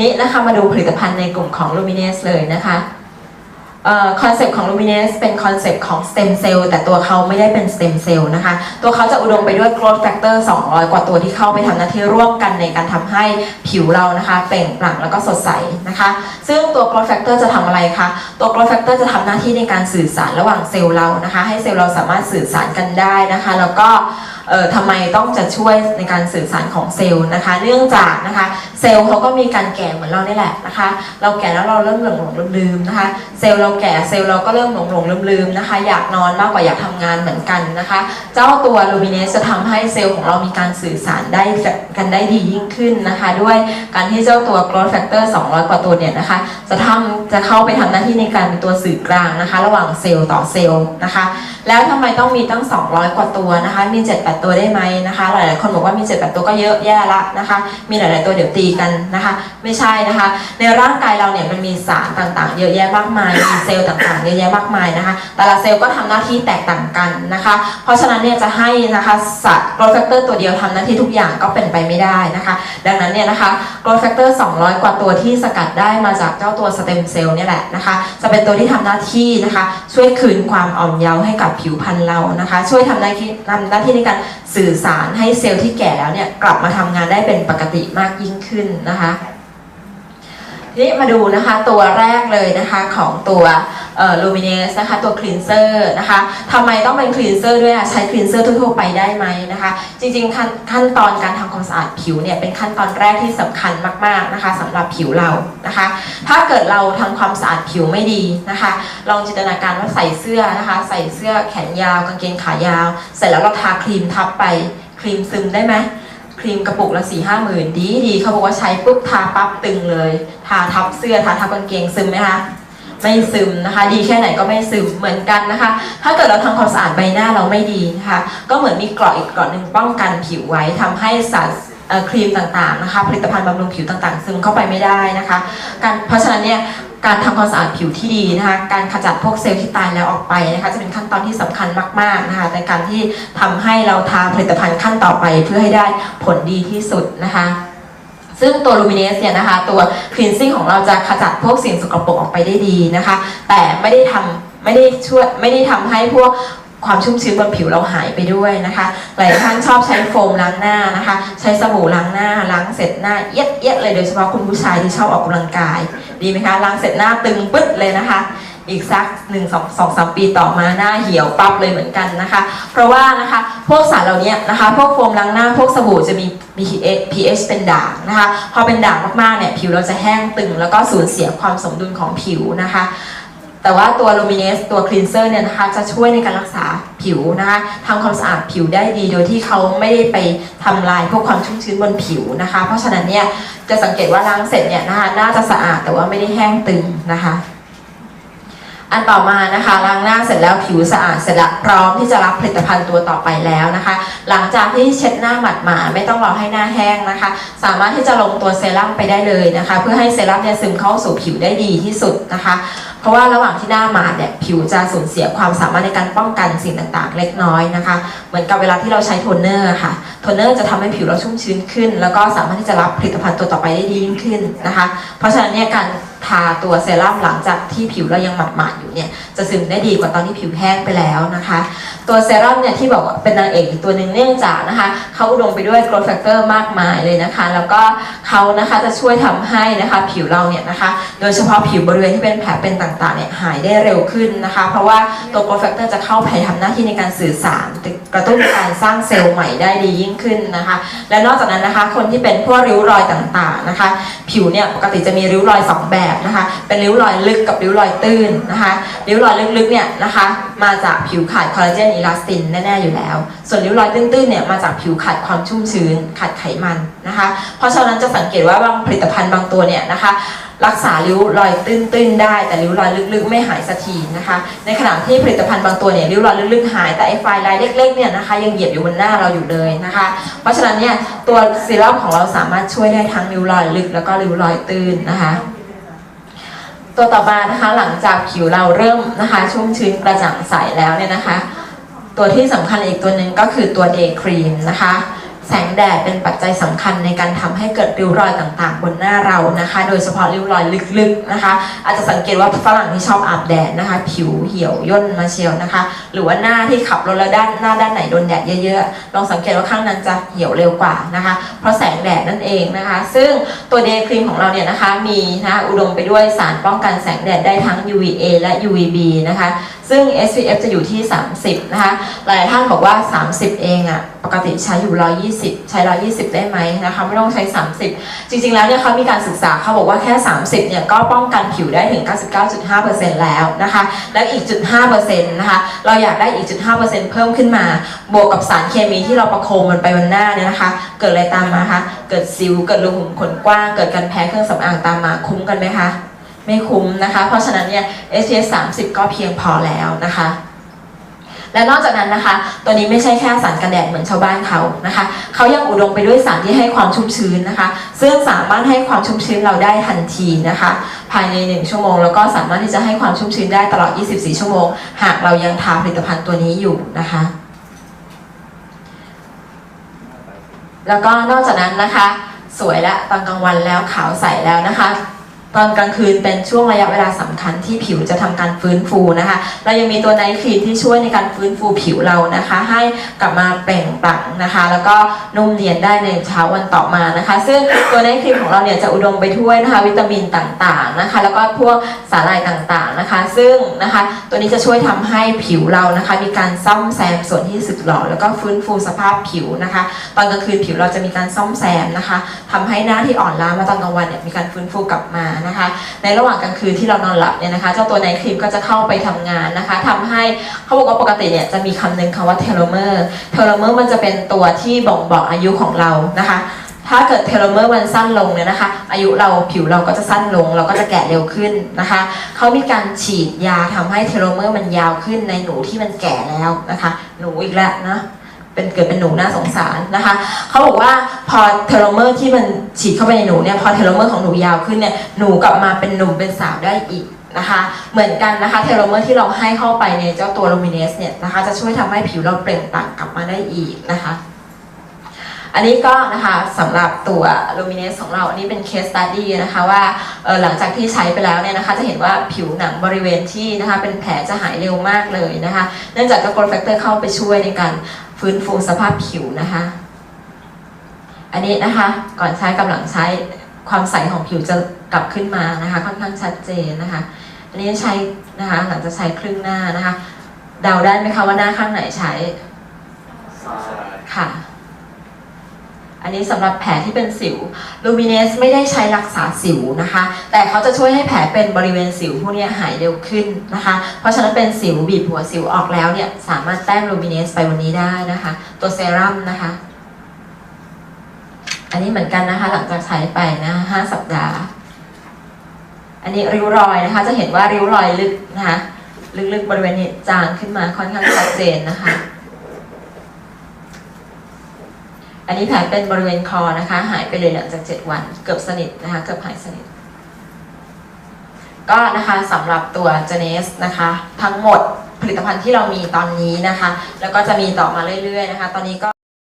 นี้นะคะมาดูผลิตภัณฑ์ในกลุ่มของ Luminous เลยนะคะคอนเซปต์ของ Luminous เป็นคอนเซปต์ของ stem cell แต่ตัวเขาไม่ได้เป็น stem cell นะคะ ตัวเขาจะอุดมไปด้วย growth factor 200 กว่าตัวที่เข้าไปทำหน้าที่ร่วมกันในการทำให้ผิวเรานะคะเปล่งปลั่งแล้วก็สดใสนะคะ ซึ่งตัว growth factor จะทำอะไรคะ ตัว growth factor จะทำหน้าที่ในการสื่อสารระหว่างเซลล์เรานะคะ ให้เซลล์เราสามารถสื่อสารกันได้นะคะ แล้วก็ทำไมต้องจะช่วยในการสื่อสารของเซลล์นะคะ เนื่องจากนะคะเซลล์เขาก็มีการแก่เหมือนเรานี่แหละนะคะ เราแก่แล้วเราเริ่มหลงหลงลืมลืมนะคะ เซลล์เราแก่เซลล์เราก็เริ่มหลงหลงลืมลืมนะคะ อยากนอนมากกว่าอยากทำงานเหมือนกันนะคะ เจ้าตัวลูมิเนสจะทำให้เซลล์ของเรามีการสื่อสารได้กันได้ดียิ่งขึ้นนะคะ ด้วยการที่เจ้าตัว growth factor 200 กว่าตัวเนี่ยนะคะ จะทำจะเข้าไปทำหน้าที่ในการเป็นตัวสื่อกลางนะคะ ระหว่างเซลล์ต่อเซลล์นะคะ แล้วทำไมต้องมีตั้ง 200 กว่าตัวนะคะมี8ตัวได้ไหมนะคะ หลาย ๆ คนบอกว่ามี7-8ตัวก็เยอะแย่ละนะคะ มีหลาย ๆ ตัวเดี๋ยวตีกันนะคะ ไม่ใช่นะคะ ในร่างกายเราเนี่ยมันมีสารต่าง ๆ เยอะแยะมากมาย มีเซลล์ต่าง ๆ เยอะแยะมากมายนะคะ แต่ละเซลล์ก็ทำหน้าที่แตกต่างกันนะคะ เพราะฉะนั้นเนี่ยจะให้นะคะสัตว์ growth factor ตัวเดียวทำหน้าที่ทุกอย่างก็เป็นไปไม่ได้นะคะ ดังนั้นเนี่ยนะคะ growth factor 200 กว่าตัวที่สกัดได้มาจากเจ้าตัว stem cell เนี่ยแหละนะคะ จะเป็นตัวที่ทำหน้าที่นะคะ ช่วยคืนความอ่อนเยาว์ให้กับผิวพรรณเรานะคะ ช่วยทำหน้าที่ทำหน้าที่ในการสื่อสารให้เซลล์ที่แก่แล้วเนี่ยกลับมาทำงานได้เป็นปกติมากยิ่งขึ้นนะคะทีนี้มาดูนะคะตัวแรกเลยนะคะของตัวเอ่อ Luminous นะคะตัว cleanser นะคะทำไมต้องเป็น cleanser ด้วยอะใช้ cleanser ทั่วๆไปได้ไหมนะคะ จริงๆขั้นขั้นตอนการทำความสะอาดผิวเนี่ยเป็นขั้นตอนแรกที่สำคัญมากๆนะคะสำหรับผิวเรานะคะ ถ้าเกิดเราทำความสะอาดผิวไม่ดีนะคะ ลองจินตนาการว่าใส่เสื้อนะคะ ใส่เสื้อแขนยาวกางเกงขายาว เสร็จแล้วเราทาครีมทับไปครีมซึมได้ไหมครีมกระปุกละสี่ห้าหมื่นดีดีเขาบอกว่าใช้ปุ๊บทาปั๊บตึงเลย ทาทับเสื้อทาทับกางเกงซึมไหมคะ ไม่ซึมนะคะ ดีแค่ไหนก็ไม่ซึมเหมือนกันนะคะ ถ้าเกิดเราทำความสะอาดใบหน้าเราไม่ดีนะคะ ก็เหมือนมีเกราะอีกเกราะหนึ่งป้องกันผิวไว้ทำให้สารครีมต่างๆนะคะ ผลิตภัณฑ์บำรุงผิวต่างๆ ซึมเข้าไปไม่ได้นะคะ การเพราะฉะนั้นเนี่ยการทำความสะอาดผิวที่ดีนะคะ การขจัดพวกเซลล์ที่ตายแล้วออกไปนะคะ จะเป็นขั้นตอนที่สำคัญมาก ๆนะคะ ในการที่ทำให้เราทาผลิตภัณฑ์ขั้นต่อไปเพื่อให้ได้ผลดีที่สุดนะคะ ซึ่งตัว Luminous เนี่ยนะคะ ตัว cleansing ของเราจะขจัดพวกสิ่งสกปรกออกไปได้ดีนะคะ แต่ไม่ได้ทำไม่ได้ช่วยไม่ได้ทำให้พวกความชุ่มชื้นบนผิวเราหายไปด้วยนะคะ หลายท่านชอบใช้โฟมล้างหน้านะคะ ใช้สบู่ล้างหน้า ล้างเสร็จหน้าเอียดเอียดเลยโดยเฉพาะคุณผู้ชายที่ชอบออกกำลังกาย ดีไหมคะ ล้างเสร็จหน้าตึงปึ๊ดเลยนะคะ อีกสักหนึ่งสองสองสามปีต่อมาหน้าเหี่ยวปั๊บเลยเหมือนกันนะคะ เพราะว่านะคะพวกสารเหล่านี้นะคะ พวกโฟมล้างหน้าพวกสบู่จะมี pH pH เป็นด่างนะคะ พอเป็นด่างมากๆเนี่ยผิวเราจะแห้งตึง แล้วก็สูญเสียความสมดุลของผิวนะคะแต่ว่าตัว Luminous ตัว Cleanser เนี่ยนะคะจะช่วยในการรักษาผิวนะคะทำความสะอาดผิวได้ดี โดยที่เขาไม่ได้ไปทำลายพวกความชุ่มชื้นบนผิวนะคะ เพราะฉะนั้นเนี่ยจะสังเกตว่าล้างเสร็จเนี่ยนะคะน่าจะสะอาดแต่ว่าไม่ได้แห้งตึงนะคะ อันต่อมานะคะล้างหน้าเสร็จแล้วผิวสะอาดเสร็จแล้วพร้อมที่จะรับผลิตภัณฑ์ตัวต่อไปแล้วนะคะ หลังจากที่เช็ดหน้าหมาดหมาไม่ต้องรอให้หน้าแห้งนะคะ สามารถที่จะลงตัวเซรั่มไปได้เลยนะคะ เพื่อให้เซรั่มเนี่ยซึมเข้าสู่ผิวได้ดีที่สุดนะคะ เพราะว่าระหว่างที่หน้าหมาดเนี่ยผิวจะสูญเสียความสามารถในการป้องกันสิ่งต่างๆ เล็กน้อยนะคะ เหมือนกับเวลาที่เราใช้โทนเนอร์ค่ะโทนเนอร์จะทำให้ผิวเราชุ่มชื้นขึ้น แล้วก็สามารถที่จะรับผลิตภัณฑ์ตัวต่อไปได้ดียิ่งขึ้นนะคะ เพราะฉะนั้นเนี่ยการ ทาตัวเซรั่มหลังจากที่ผิวเรายังหมาดๆอยู่เนี่ยจะซึมได้ดีกว่าตอนที่ผิวแห้งไปแล้วนะคะ ตัวเซรั่มเนี่ยที่บอกว่าเป็นนางเอกตัวหนึ่งเนื่องจากนะคะเขาอุดมไปด้วย growth factor มากมายเลยนะคะ แล้วก็เขานะคะจะช่วยทำให้นะคะผิวเราเนี่ยนะคะ โดยเฉพาะผิวบริเวณที่เป็นแผลเป็นต่างๆเนี่ยหายได้เร็วขึ้นนะคะ เพราะว่าตัว growth factor จะเข้าไปทำหน้าที่ในการสื่อสารกระตุ้นการสร้างเซลล์ใหม่ได้ดียิ่งขึ้นนะคะ และนอกจากนั้นนะคะคนที่เป็นพวกริ้วรอยต่างๆนะคะ ผิวเนี่ยปกติจะมีริ้วรอยสองแบบนะคะเป็นริ้วรอยลึกกับริ้วรอยตื้นนะคะริ้วรอยลึกๆเนี่ยนะคะมาจากผิวขาดคอลลาเจนอิลาสตินแน่ๆอยู่แล้ว ส่วนริ้วรอยตื้นๆเนี่ยมาจากผิวขาดความชุ่มชื้นขาดไขมันนะคะ เพราะฉะนั้นจะสังเกตว่าบางผลิตภัณฑ์บางตัวเนี่ยนะคะรักษาริ้วรอยตื้นๆได้ แต่ริ้วรอยลึกๆ ไม่หายสักทีนะคะ ในขณะที่ผลิตภัณฑ์บางตัวเนี่ยริ้วรอยลึกๆหายแต่ไอ้ไฟลายเล็กๆเนี่ยนะคะยังเหยียบอยู่บนหน้าเราอยู่เลยนะคะ เพราะฉะนั้นเนี่ยตัวซีรั่มของเราสามารถช่วยได้ทั้งริ้วรอยลึกแล้วก็ริ้วรอยตื้นนะคะ ตัวต่อมานะคะหลังจากผิวเราเริ่มนะคะ ชุ่มชื้นกระจ่างใสแล้วเนี่ยนะคะ ตัวที่สำคัญอีกตัวหนึ่งก็คือตัวเดย์ครีมนะคะ แสงแดดเป็นปัจจัยสำคัญในการทำให้เกิดริ้วรอยต่างๆ บนหน้าเรานะคะ โดยเฉพาะริ้วรอยลึกๆนะคะ อาจจะสังเกตว่าฝรั่งที่ชอบอาบแดดนะคะ ผิวเหี่ยวย่นมาเชียวนะคะ หรือว่าหน้าที่ขับรถแล้วด้านหน้าด้านไหนโดนแดดเยอะๆลองสังเกตว่าข้างนั้นจะเหี่ยวเร็วกว่านะคะ เพราะแสงแดดนั่นเองนะคะ ซึ่งตัวเดย์ครีมของเราเนี่ยนะคะมีนะคะอุดมไปด้วยสารป้องกันแสงแดดได้ทั้ง UVA และ UVB นะคะ ซึ่ง SPF จะอยู่ที่ 30 นะคะ หลายท่านบอกว่า 30 เองอะปกติใช้อยู่ 120 ใช้ 120 ได้ไหมนะคะ ไม่ต้องใช้ 30 จริงๆ แล้วเนี่ยเขามีการศึกษาเขาบอกว่าแค่ 30 เนี่ยก็ป้องกันผิวได้ถึง 99.5%แล้วนะคะ แล้วอีกจุด5%นะคะ เราอยากได้อีกจุด5%เพิ่มขึ้นมา บวกกับสารเคมีที่เราประโคมมันไปบนหน้าเนี่ยนะคะ เกิดอะไรตามมาคะ เกิดสิว เกิดรูขุมขนกว้าง เกิดการแพ้เครื่องสำอางตามมาคุ้มกันไหมคะ ไม่คุ้มนะคะ เพราะฉะนั้นเนี่ย SPF 30 ก็เพียงพอแล้วนะคะ และนอกจากนั้นนะคะ ตัวนี้ไม่ใช่แค่สารกันแดดเหมือนชาวบ้านเขานะคะ เขายังอุดมไปด้วยสารที่ให้ความชุ่มชื้นนะคะ ซึ่งสามารถให้ความชุ่มชื้นเราได้ทันทีนะคะ ภายใน 1 ชั่วโมง แล้วก็สามารถที่จะให้ความชุ่มชื้นได้ตลอด 24 ชั่วโมง หากเรายังทาผลิตภัณฑ์ตัวนี้อยู่นะคะแล้วก็นอกจากนั้นนะคะ สวยและตอนกลางวันแล้วขาวใสแล้วนะคะ ตอนกลางคืนเป็นช่วงระยะเวลาสำคัญที่ผิวจะทำการฟื้นฟูนะคะ เรายังมีตัวไนท์ครีมที่ช่วยในการฟื้นฟูผิวเรานะคะ ให้กลับมาเปล่งปลั่งนะคะ แล้วก็นุ่มเนียนได้ในเช้าวันต่อมานะคะ ซึ่งตัวไนท์ครีมของเราเนี่ยจะอุดมไปด้วยนะคะวิตามินต่างๆนะคะ แล้วก็พวกสารายต่างๆนะคะ ซึ่งนะคะตัวนี้จะช่วยทำให้ผิวเรานะคะ มีการซ่อมแซมส่วนที่สึกหรอแล้วก็ฟื้นฟูสภาพผิวนะคะ ตอนกลางคืนผิวเราจะมีการซ่อมแซมนะคะทำให้หน้าที่อ่อนล้ามาตอนกลางวันเนี่ยมีการฟื้นฟูกลับมานะคะ ในระหว่างกลางคืนที่เรานอนหลับเนี่ยนะคะเจ้าตัวไนท์ครีมก็จะเข้าไปทำงานนะคะทำให้เขาบอกว่าปกติเนี่ยจะมีคำหนึ่งคำว่าเทโลเมอร์เทโลเมอร์มันจะเป็นตัวที่บ่งบอกอายุของเรานะคะถ้าเกิดเทโลเมอร์มันสั้นลงเนี่ยนะคะ อายุเราผิวเราก็จะสั้นลง เราก็จะแก่เร็วขึ้นนะคะ เขามีการฉีดยาทำให้เทโลเมอร์มันยาวขึ้นในหนูที่มันแก่แล้วนะคะ หนูอีกแล้วนะ เป็นเกิดเป็นหนูน่าสงสารนะคะเขาบอกว่าพอเทโลเมอร์ที่มันฉีดเข้าไปในหนูเนี่ยพอเทโลเมอร์ของหนูยาวขึ้นเนี่ยหนูกลับมาเป็นหนุ่มเป็นสาวได้อีกนะคะเหมือนกันนะคะเทโลเมอร์ที่เราให้เข้าไปในเจ้าตัวโลมิเนสเนี่ยนะคะจะช่วยทำให้ผิวเราเปล่งปลั่งกลับมาได้อีกนะคะ อันนี้ก็นะคะสำหรับตัว Luminous ของเราอันนี้เป็น case study นะคะว่าหลังจากที่ใช้ไปแล้วเนี่ยนะคะจะเห็นว่าผิวหนังบริเวณที่นะคะเป็นแผลจะหายเร็วมากเลยนะคะ เนื่องจากเจ้า growth factor เข้าไปช่วยในการ ฟื้นฟูสภาพผิวนะคะ อันนี้นะคะ ก่อนใช้กำลังใช้ความใสของผิวจะกลับขึ้นมานะคะ ค่อนข้างชัดเจนนะคะ อันนี้ใช้นะคะ หลังจากใช้ครึ่งหน้านะคะ เดาได้ไหมคะว่าหน้าข้างไหนใช้ค่ะ อันนี้สำหรับแผลที่เป็นสิวลูมิเนสไม่ได้ใช้รักษาสิวนะคะ แต่เขาจะช่วยให้แผลเป็นบริเวณสิวพวกนี้หายเร็วขึ้นนะคะ เพราะฉะนั้นเป็นสิวบีบหัวสิวออกแล้วเนี่ยสามารถแต้มลูมิเนสไปวันนี้ได้นะคะ ตัวเซรั่มนะคะ อันนี้เหมือนกันนะคะ หลังจากใช้ไปนะห้าสัปดาห์ อันนี้ริ้วรอยนะคะ จะเห็นว่าริ้วรอยลึกนะคะ ลึกๆบริเวณนี้จางขึ้นมาค่อนข้างชัดเจนนะคะ อันนี้แผลเป็นบริเวณคอนะคะ หายไปเลยหลังจาก7วัน เกือบสนิทนะคะเกือบหายสนิท ก็นะคะสำหรับตัวเจเนสนะคะ ทั้งหมดผลิตภัณฑ์ที่เรามีตอนนี้นะคะ แล้วก็จะมีต่อมาเรื่อยๆนะคะ ตอนนี้ก็